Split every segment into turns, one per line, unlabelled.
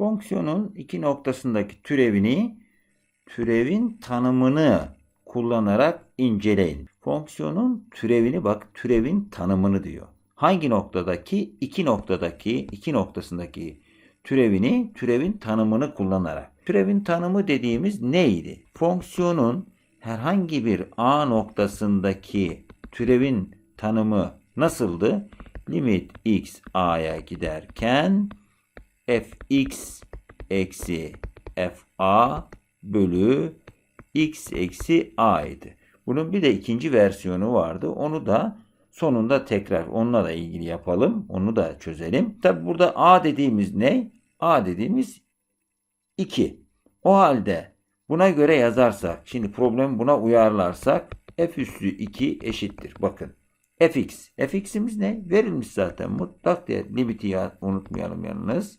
Fonksiyonun iki noktasındaki türevini türevin tanımını kullanarak inceleyin. Fonksiyonun türevini bak türevin tanımını diyor. Hangi noktadaki iki noktadaki iki noktasındaki türevini türevin tanımını kullanarak. Türevin tanımı dediğimiz neydi? Fonksiyonun herhangi bir a noktasındaki türevin tanımı nasıldı? Limit x a'ya giderken fx eksi fa bölü x eksi a idi. Bunun bir de ikinci versiyonu vardı. Onu da sonunda tekrar onunla da ilgili yapalım. Onu da çözelim. Tabi burada a dediğimiz ne? a dediğimiz 2. O halde buna göre yazarsak, şimdi problemi buna uyarlarsak f üssü 2 eşittir. Bakın fx. fx'imiz ne? Verilmiş zaten. Mutlak değer. Limiti ya, unutmayalım yalnız.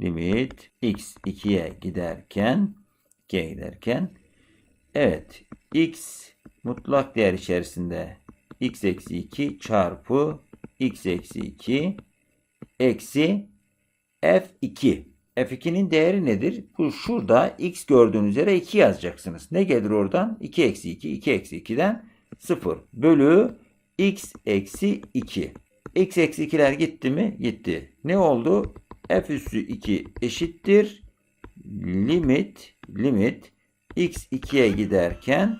Limit x 2'ye giderken 2'ye giderken evet x mutlak değer içerisinde x eksi 2 çarpı x eksi 2 eksi f2. f2'nin değeri nedir? Bu şurada x gördüğünüz üzere 2 yazacaksınız. Ne gelir oradan? 2 eksi 2. 2 eksi 2'den 0 bölü x eksi 2. x eksi 2'ler gitti mi? Gitti. Ne oldu? F üssü 2 eşittir. Limit limit x 2'ye giderken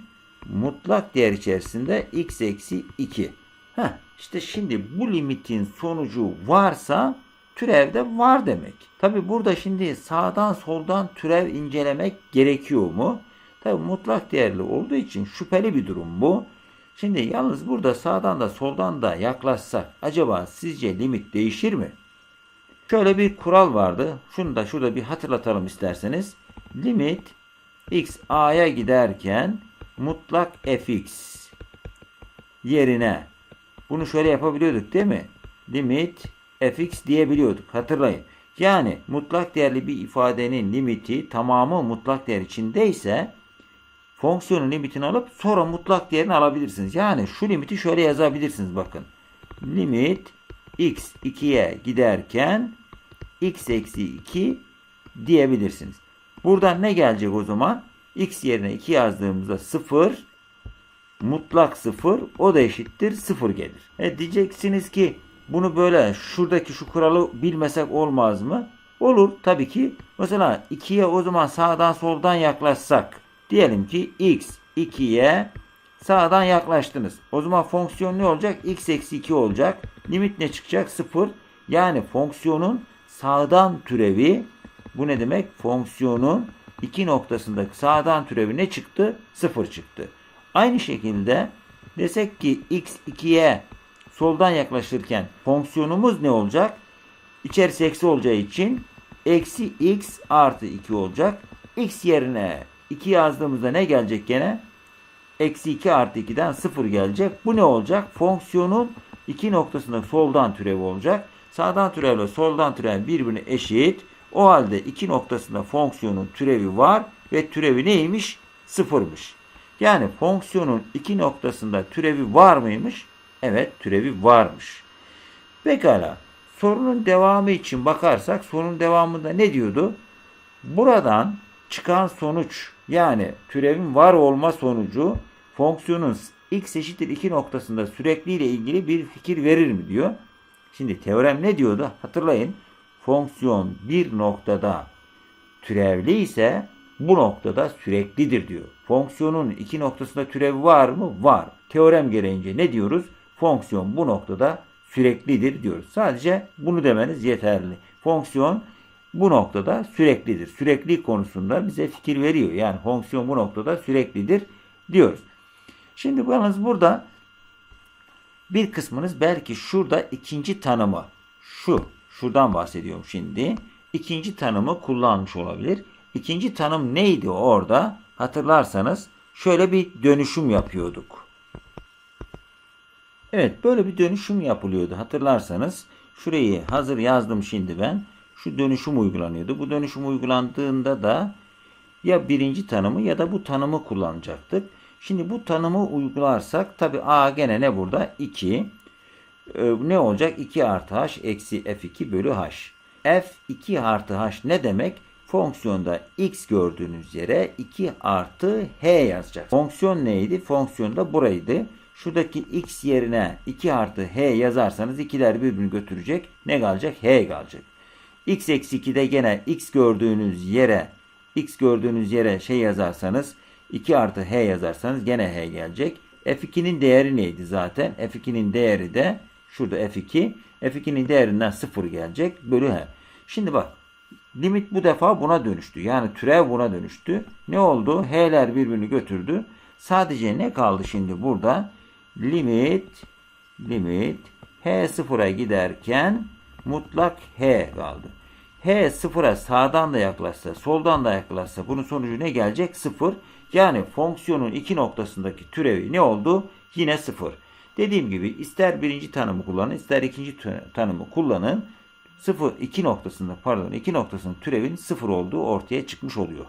mutlak değer içerisinde x eksi 2. Heh, işte şimdi bu limitin sonucu varsa türevde var demek. Tabi burada şimdi sağdan soldan türev incelemek gerekiyor mu? Tabi mutlak değerli olduğu için şüpheli bir durum bu. Şimdi yalnız burada sağdan da soldan da yaklaşsak acaba sizce limit değişir mi? Şöyle bir kural vardı. Şunu da şurada bir hatırlatalım isterseniz. Limit x a'ya giderken mutlak fx yerine bunu şöyle yapabiliyorduk değil mi? Limit fx diyebiliyorduk. Hatırlayın. Yani mutlak değerli bir ifadenin limiti tamamı mutlak değer içindeyse fonksiyonun limitini alıp sonra mutlak değerini alabilirsiniz. Yani şu limiti şöyle yazabilirsiniz bakın. Limit x 2'ye giderken x eksi 2 diyebilirsiniz. Buradan ne gelecek o zaman? x yerine 2 yazdığımızda 0 mutlak 0 o da eşittir 0 gelir. E diyeceksiniz ki bunu böyle şuradaki şu kuralı bilmesek olmaz mı? Olur tabii ki. Mesela 2'ye o zaman sağdan soldan yaklaşsak. Diyelim ki x 2'ye sağdan yaklaştınız. O zaman fonksiyon ne olacak? x eksi 2 olacak. Limit ne çıkacak? 0. Yani fonksiyonun sağdan türevi bu ne demek? Fonksiyonun iki noktasındaki sağdan türevi ne çıktı? 0 çıktı. Aynı şekilde desek ki x 2'ye soldan yaklaşırken fonksiyonumuz ne olacak? İçerisi eksi olacağı için eksi x artı 2 olacak. x yerine 2 yazdığımızda ne gelecek gene? Eksi 2 artı 2'den 0 gelecek. Bu ne olacak? Fonksiyonun iki noktasında soldan türevi olacak. Sağdan türevle soldan türev birbirine eşit. O halde iki noktasında fonksiyonun türevi var ve türevi neymiş? Sıfırmış. Yani fonksiyonun iki noktasında türevi var mıymış? Evet türevi varmış. Pekala sorunun devamı için bakarsak sorunun devamında ne diyordu? Buradan çıkan sonuç yani türevin var olma sonucu fonksiyonun x eşittir 2 noktasında sürekli ile ilgili bir fikir verir mi diyor. Şimdi teorem ne diyordu? Hatırlayın. Fonksiyon bir noktada türevli ise bu noktada süreklidir diyor. Fonksiyonun iki noktasında türevi var mı? Var. Teorem gereğince ne diyoruz? Fonksiyon bu noktada süreklidir diyoruz. Sadece bunu demeniz yeterli. Fonksiyon bu noktada süreklidir. Sürekli konusunda bize fikir veriyor. Yani fonksiyon bu noktada süreklidir diyoruz. Şimdi yalnız burada bir kısmınız belki şurada ikinci tanımı şu şuradan bahsediyorum şimdi. İkinci tanımı kullanmış olabilir. İkinci tanım neydi orada? Hatırlarsanız şöyle bir dönüşüm yapıyorduk. Evet böyle bir dönüşüm yapılıyordu. Hatırlarsanız şurayı hazır yazdım şimdi ben. Şu dönüşüm uygulanıyordu. Bu dönüşüm uygulandığında da ya birinci tanımı ya da bu tanımı kullanacaktık. Şimdi bu tanımı uygularsak tabi a gene ne burada? 2. Ee, ne olacak? 2 artı h eksi f2 bölü h. f2 artı h ne demek? Fonksiyonda x gördüğünüz yere 2 artı h yazacak. Fonksiyon neydi? Fonksiyon da buraydı. Şuradaki x yerine 2 artı h yazarsanız ikiler birbirini götürecek. Ne kalacak? h kalacak. X eksi 2'de gene x gördüğünüz yere x gördüğünüz yere şey yazarsanız 2 artı h yazarsanız gene h gelecek. f2'nin değeri neydi zaten? f2'nin değeri de şurada f2. f2'nin değerinden 0 gelecek. Bölü h. Şimdi bak limit bu defa buna dönüştü. Yani türev buna dönüştü. Ne oldu? H'ler birbirini götürdü. Sadece ne kaldı şimdi burada? Limit limit h sıfıra giderken mutlak h kaldı. H sıfıra sağdan da yaklaşsa, soldan da yaklaşsa bunun sonucu ne gelecek? Sıfır. Yani fonksiyonun iki noktasındaki türevi ne oldu? Yine sıfır. Dediğim gibi ister birinci tanımı kullanın, ister ikinci tanımı kullanın. Sıfır iki noktasında pardon iki noktasının türevin sıfır olduğu ortaya çıkmış oluyor.